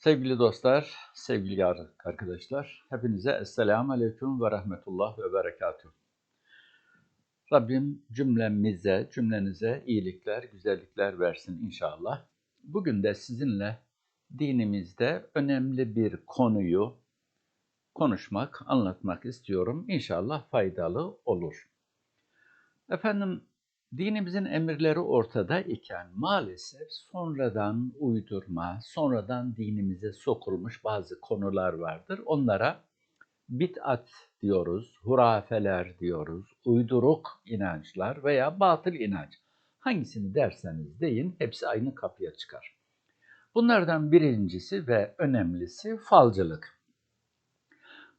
Sevgili dostlar, sevgili arkadaşlar, hepinize Esselamu Aleyküm ve Rahmetullah ve Berekatuhu. Rabbim cümlemize, cümlenize iyilikler, güzellikler versin inşallah. Bugün de sizinle dinimizde önemli bir konuyu konuşmak, anlatmak istiyorum. İnşallah faydalı olur. Efendim, dinimizin emirleri ortada iken maalesef sonradan uydurma, sonradan dinimize sokulmuş bazı konular vardır. Onlara bid'at diyoruz, hurafeler diyoruz, uyduruk inançlar veya batıl inanç. Hangisini derseniz deyin hepsi aynı kapıya çıkar. Bunlardan birincisi ve önemlisi falcılık.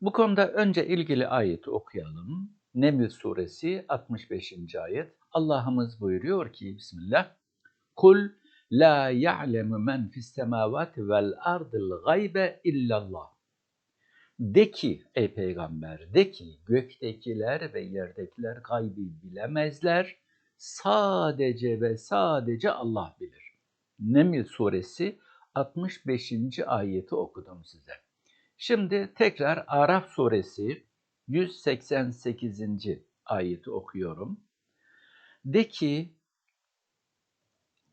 Bu konuda önce ilgili ayeti okuyalım. Neml suresi 65. ayet. Allah'ımız buyuruyor ki Bismillah. Kul la ya'lemu men fis semavati vel ardil gaybe illallah. De ki ey peygamber de ki göktekiler ve yerdekiler gaybi bilemezler. Sadece ve sadece Allah bilir. Neml suresi 65. ayeti okudum size. Şimdi tekrar Araf suresi 188. ayeti okuyorum. De ki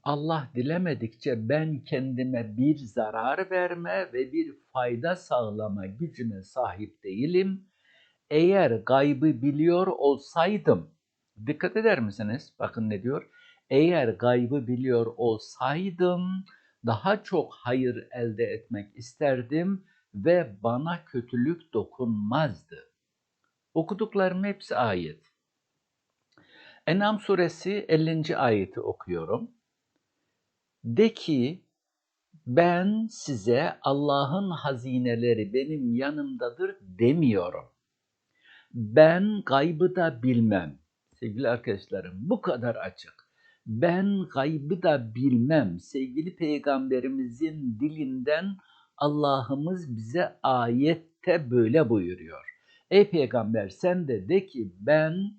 Allah dilemedikçe ben kendime bir zarar verme ve bir fayda sağlama gücüne sahip değilim. Eğer gaybı biliyor olsaydım, dikkat eder misiniz? Bakın ne diyor? Eğer gaybı biliyor olsaydım daha çok hayır elde etmek isterdim ve bana kötülük dokunmazdı. Okuduklarım hepsi ayet. Enam suresi 50. ayeti okuyorum. De ki ben size Allah'ın hazineleri benim yanımdadır demiyorum. Ben gaybı da bilmem. Sevgili arkadaşlarım bu kadar açık. Ben gaybı da bilmem. Sevgili peygamberimizin dilinden Allah'ımız bize ayette böyle buyuruyor. Ey peygamber sen de de ki ben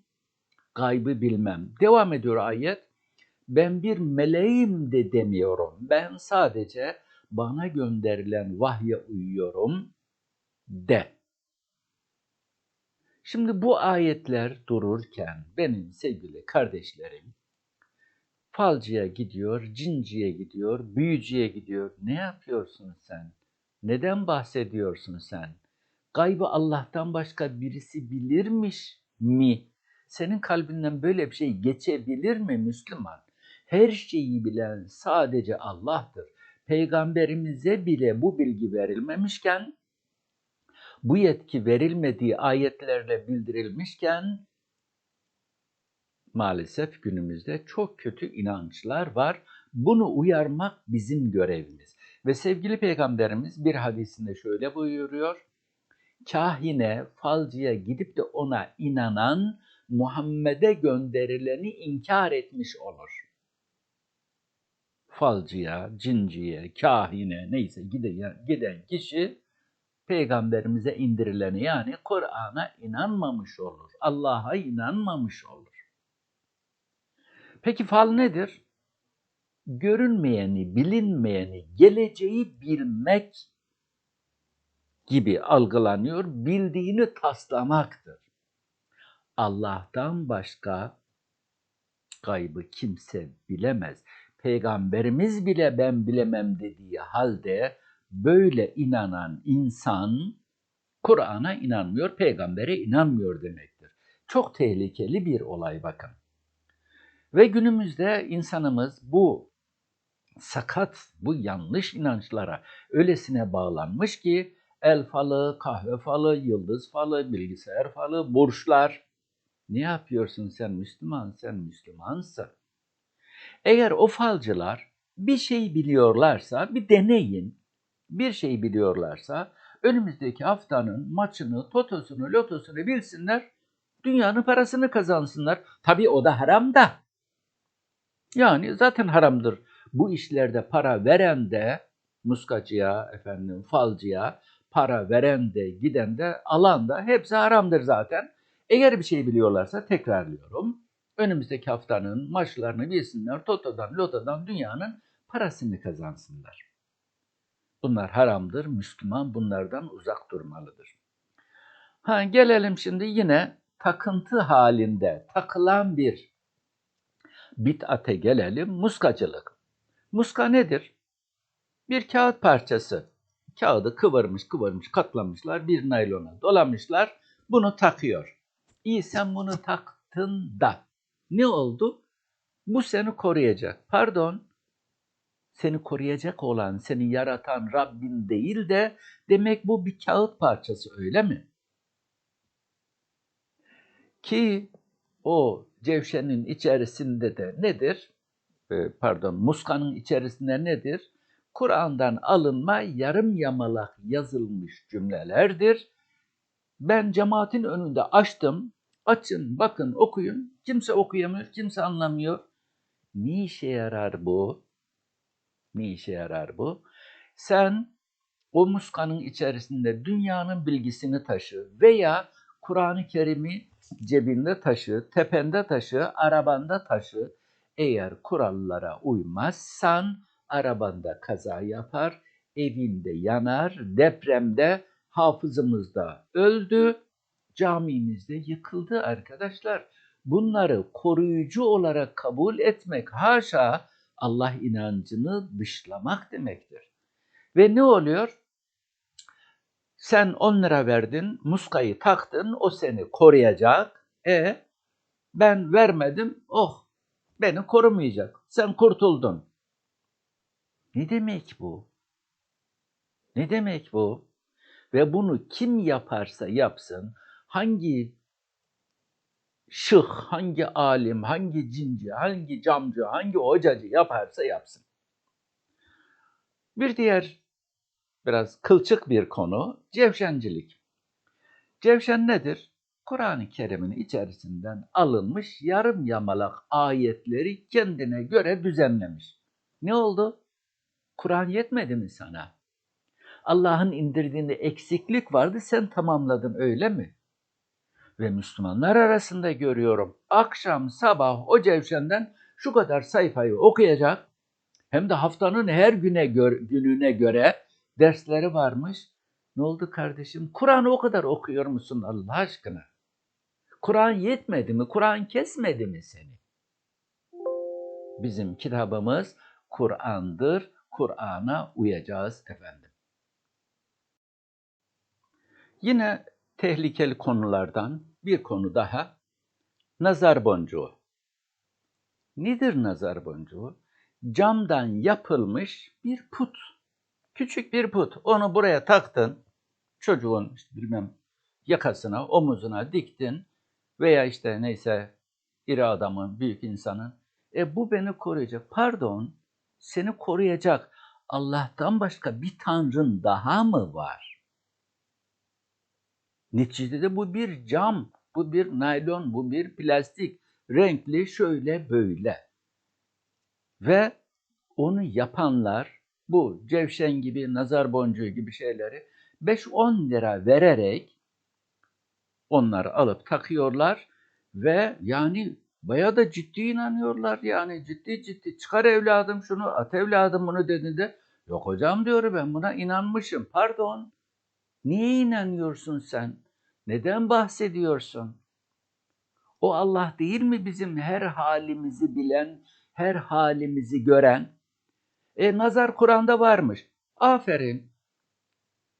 gaybı bilmem. Devam ediyor ayet. Ben bir meleğim de demiyorum. Ben sadece bana gönderilen vahye uyuyorum de. Şimdi bu ayetler dururken benim sevgili kardeşlerim falcıya gidiyor, cinciye gidiyor, büyücüye gidiyor. Ne yapıyorsun sen? Neden bahsediyorsun sen? Gaybı Allah'tan başka birisi bilirmiş mi? Senin kalbinden böyle bir şey geçebilir mi Müslüman? Her şeyi bilen sadece Allah'tır. Peygamberimize bile bu bilgi verilmemişken, bu yetki verilmediği ayetlerle bildirilmişken, maalesef günümüzde çok kötü inançlar var. Bunu uyarmak bizim görevimiz. Ve sevgili peygamberimiz bir hadisinde şöyle buyuruyor kahine, falcıya gidip de ona inanan Muhammed'e gönderileni inkar etmiş olur. Falcıya, cinciye, kahine neyse giden, giden kişi peygamberimize indirileni yani Kur'an'a inanmamış olur. Allah'a inanmamış olur. Peki fal nedir? Görünmeyeni, bilinmeyeni, geleceği bilmek gibi algılanıyor. Bildiğini taslamaktır. Allah'tan başka gaybı kimse bilemez. Peygamberimiz bile ben bilemem dediği halde böyle inanan insan Kur'an'a inanmıyor, peygambere inanmıyor demektir. Çok tehlikeli bir olay bakın. Ve günümüzde insanımız bu sakat, bu yanlış inançlara öylesine bağlanmış ki el falı, kahve falı, yıldız falı, bilgisayar falı, burçlar. Ne yapıyorsun sen Müslüman? Sen Müslümansın. Eğer o falcılar bir şey biliyorlarsa bir deneyin. Bir şey biliyorlarsa önümüzdeki haftanın maçını, totosunu, lotosunu bilsinler. Dünyanın parasını kazansınlar. Tabii o da haram da. Yani zaten haramdır. Bu işlerde para veren de muskacıya, efendim falcıya para veren de giden de alan da hepsi haramdır zaten. Eğer bir şey biliyorlarsa tekrarlıyorum. Önümüzdeki haftanın maçlarını bilsinler. Toto'dan, Loto'dan dünyanın parasını kazansınlar. Bunlar haramdır. Müslüman bunlardan uzak durmalıdır. Ha, gelelim şimdi yine takıntı halinde takılan bir bid'ate gelelim. Muskacılık. Muska nedir? Bir kağıt parçası. Kağıdı kıvırmış kıvırmış katlamışlar bir naylona dolamışlar. Bunu takıyor. İyi sen bunu taktın da ne oldu? Bu seni koruyacak. Pardon. Seni koruyacak olan, seni yaratan Rabbin değil de demek bu bir kağıt parçası öyle mi? Ki o cevşenin içerisinde de nedir? Ee, pardon, muskanın içerisinde nedir? Kur'an'dan alınma yarım yamalak yazılmış cümlelerdir. Ben cemaatin önünde açtım. Açın, bakın, okuyun. Kimse okuyamıyor, kimse anlamıyor. Ne işe yarar bu? Ne işe yarar bu? Sen o muskanın içerisinde dünyanın bilgisini taşı veya Kur'an-ı Kerim'i cebinde taşı, tepende taşı, arabanda taşı. Eğer kurallara uymazsan arabanda kaza yapar, evinde yanar, depremde hafızımızda öldü, camimizde yıkıldı arkadaşlar. Bunları koruyucu olarak kabul etmek haşa Allah inancını dışlamak demektir. Ve ne oluyor? Sen 10 lira verdin, muskayı taktın, o seni koruyacak. E ben vermedim, oh beni korumayacak. Sen kurtuldun. Ne demek bu? Ne demek bu? Ve bunu kim yaparsa yapsın, hangi şıh, hangi alim, hangi cinci, hangi camcı, hangi hocacı yaparsa yapsın. Bir diğer biraz kılçık bir konu cevşencilik. Cevşen nedir? Kur'an-ı Kerim'in içerisinden alınmış yarım yamalak ayetleri kendine göre düzenlemiş. Ne oldu? Kur'an yetmedi mi sana? Allah'ın indirdiğinde eksiklik vardı, sen tamamladın öyle mi? Ve Müslümanlar arasında görüyorum. Akşam sabah o cevşenden şu kadar sayfayı okuyacak. Hem de haftanın her güne gör, gününe göre dersleri varmış. Ne oldu kardeşim? Kur'an'ı o kadar okuyor musun Allah aşkına? Kur'an yetmedi mi? Kur'an kesmedi mi seni? Bizim kitabımız Kur'an'dır. Kur'an'a uyacağız efendim. Yine tehlikeli konulardan bir konu daha. Nazar boncuğu. Nedir nazar boncuğu? Camdan yapılmış bir put. Küçük bir put. Onu buraya taktın. Çocuğun işte bilmem yakasına, omuzuna diktin. Veya işte neyse iri adamın, büyük insanın. E bu beni koruyacak. Pardon, seni koruyacak Allah'tan başka bir tanrın daha mı var? Neticede bu bir cam, bu bir naylon, bu bir plastik. Renkli şöyle böyle. Ve onu yapanlar bu cevşen gibi, nazar boncuğu gibi şeyleri 5-10 lira vererek onları alıp takıyorlar ve yani bayağı da ciddi inanıyorlar yani. Ciddi ciddi. Çıkar evladım şunu at evladım bunu dediğinde yok hocam diyor ben buna inanmışım. Pardon. Niye inanıyorsun sen? Neden bahsediyorsun? O Allah değil mi bizim her halimizi bilen her halimizi gören? E nazar Kur'an'da varmış. Aferin.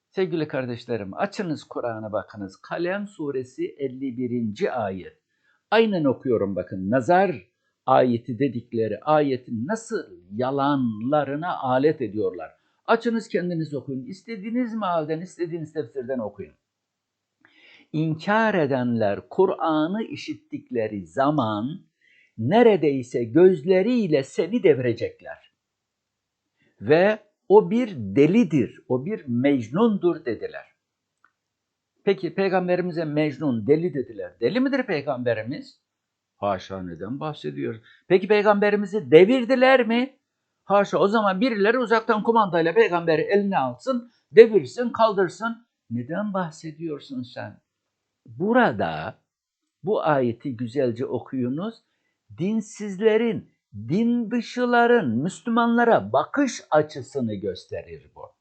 Sevgili kardeşlerim açınız Kur'an'a bakınız. Kalem suresi 51. ayet. Aynen okuyorum bakın. Nazar ayeti dedikleri ayetin nasıl yalanlarına alet ediyorlar. Açınız kendiniz okuyun. İstediğiniz mealden, istediğiniz tefsirden okuyun. İnkar edenler Kur'an'ı işittikleri zaman neredeyse gözleriyle seni devirecekler. Ve o bir delidir, o bir mecnundur dediler. Peki peygamberimize mecnun, deli dediler. Deli midir peygamberimiz? Haşa neden bahsediyor? Peki peygamberimizi devirdiler mi? Haşa o zaman birileri uzaktan kumandayla peygamberi eline alsın, devirsin, kaldırsın. Neden bahsediyorsun sen? Burada bu ayeti güzelce okuyunuz. Dinsizlerin din dışıların Müslümanlara bakış açısını gösterir bu.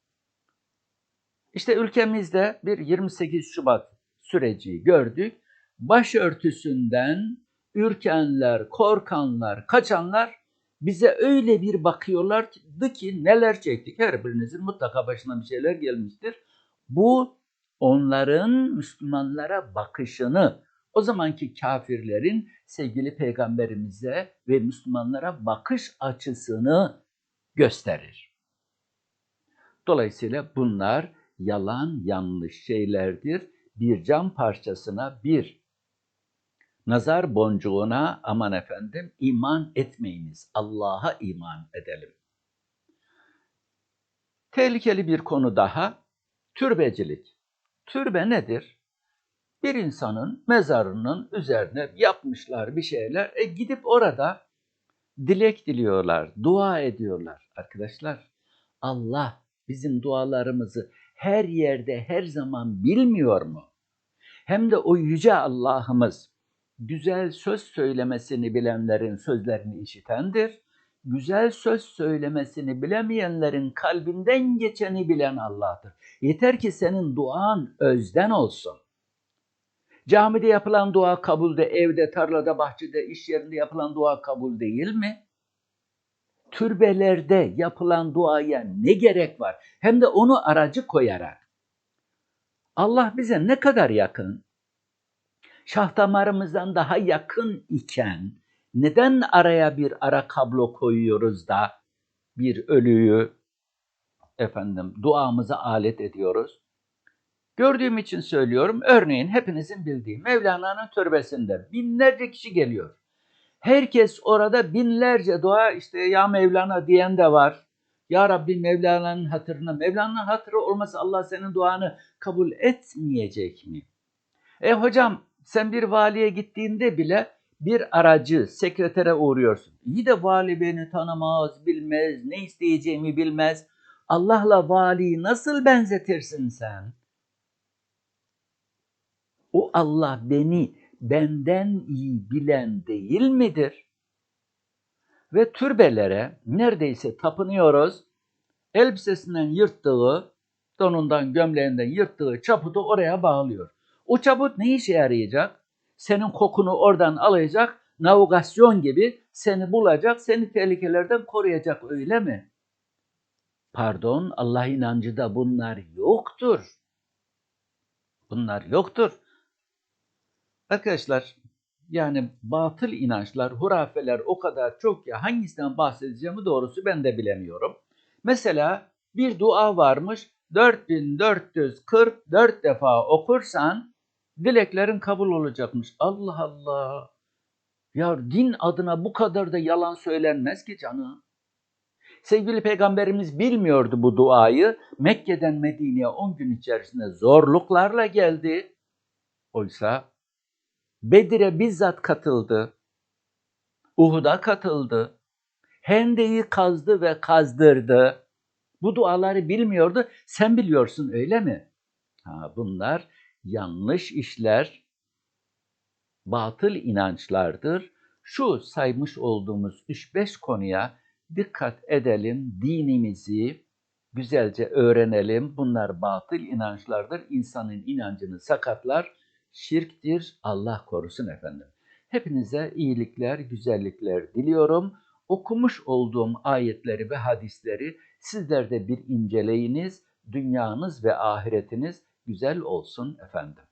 İşte ülkemizde bir 28 Şubat süreci gördük. Başörtüsünden ürkenler, korkanlar, kaçanlar bize öyle bir bakıyorlardı ki neler çektik. Her birinizin mutlaka başına bir şeyler gelmiştir. Bu onların Müslümanlara bakışını, o zamanki kafirlerin sevgili peygamberimize ve Müslümanlara bakış açısını gösterir. Dolayısıyla bunlar yalan yanlış şeylerdir. Bir cam parçasına bir nazar boncuğuna aman efendim iman etmeyiniz. Allah'a iman edelim. Tehlikeli bir konu daha türbecilik. Türbe nedir? Bir insanın mezarının üzerine yapmışlar bir şeyler. E gidip orada dilek diliyorlar, dua ediyorlar. Arkadaşlar Allah bizim dualarımızı her yerde her zaman bilmiyor mu? Hem de o yüce Allah'ımız güzel söz söylemesini bilenlerin sözlerini işitendir. Güzel söz söylemesini bilemeyenlerin kalbinden geçeni bilen Allah'tır. Yeter ki senin duan özden olsun. Camide yapılan dua kabulde, evde, tarlada, bahçede, iş yerinde yapılan dua kabul değil mi? Türbelerde yapılan duaya ne gerek var? Hem de onu aracı koyarak. Allah bize ne kadar yakın? Şah damarımızdan daha yakın iken neden araya bir ara kablo koyuyoruz da bir ölüyü efendim duamıza alet ediyoruz? Gördüğüm için söylüyorum. Örneğin hepinizin bildiği Mevlana'nın türbesinde binlerce kişi geliyor. Herkes orada binlerce dua işte ya Mevlana diyen de var. Ya Rabbi Mevlana'nın hatırına, Mevlana'nın hatırı olmasa Allah senin duanı kabul etmeyecek mi? E hocam sen bir valiye gittiğinde bile bir aracı, sekretere uğruyorsun. İyi de vali beni tanımaz, bilmez, ne isteyeceğimi bilmez. Allah'la valiyi nasıl benzetirsin sen? O Allah beni benden iyi bilen değil midir? Ve türbelere neredeyse tapınıyoruz. Elbisesinden yırttığı, donundan, gömleğinden yırttığı çaputu oraya bağlıyor. O çaput ne işe yarayacak? Senin kokunu oradan alacak, navigasyon gibi seni bulacak, seni tehlikelerden koruyacak öyle mi? Pardon, Allah inancı da bunlar yoktur. Bunlar yoktur. Arkadaşlar yani batıl inançlar, hurafeler o kadar çok ya hangisinden bahsedeceğimi doğrusu ben de bilemiyorum. Mesela bir dua varmış 4444 defa okursan dileklerin kabul olacakmış. Allah Allah. Ya din adına bu kadar da yalan söylenmez ki canım. Sevgili peygamberimiz bilmiyordu bu duayı. Mekke'den Medine'ye 10 gün içerisinde zorluklarla geldi. Oysa Bedir'e bizzat katıldı. Uhud'a katıldı. Hende'yi kazdı ve kazdırdı. Bu duaları bilmiyordu. Sen biliyorsun öyle mi? Ha, bunlar yanlış işler, batıl inançlardır. Şu saymış olduğumuz 3-5 konuya dikkat edelim, dinimizi güzelce öğrenelim. Bunlar batıl inançlardır. İnsanın inancını sakatlar. Şirktir. Allah korusun efendim. Hepinize iyilikler, güzellikler diliyorum. Okumuş olduğum ayetleri ve hadisleri sizler de bir inceleyiniz. Dünyanız ve ahiretiniz güzel olsun efendim.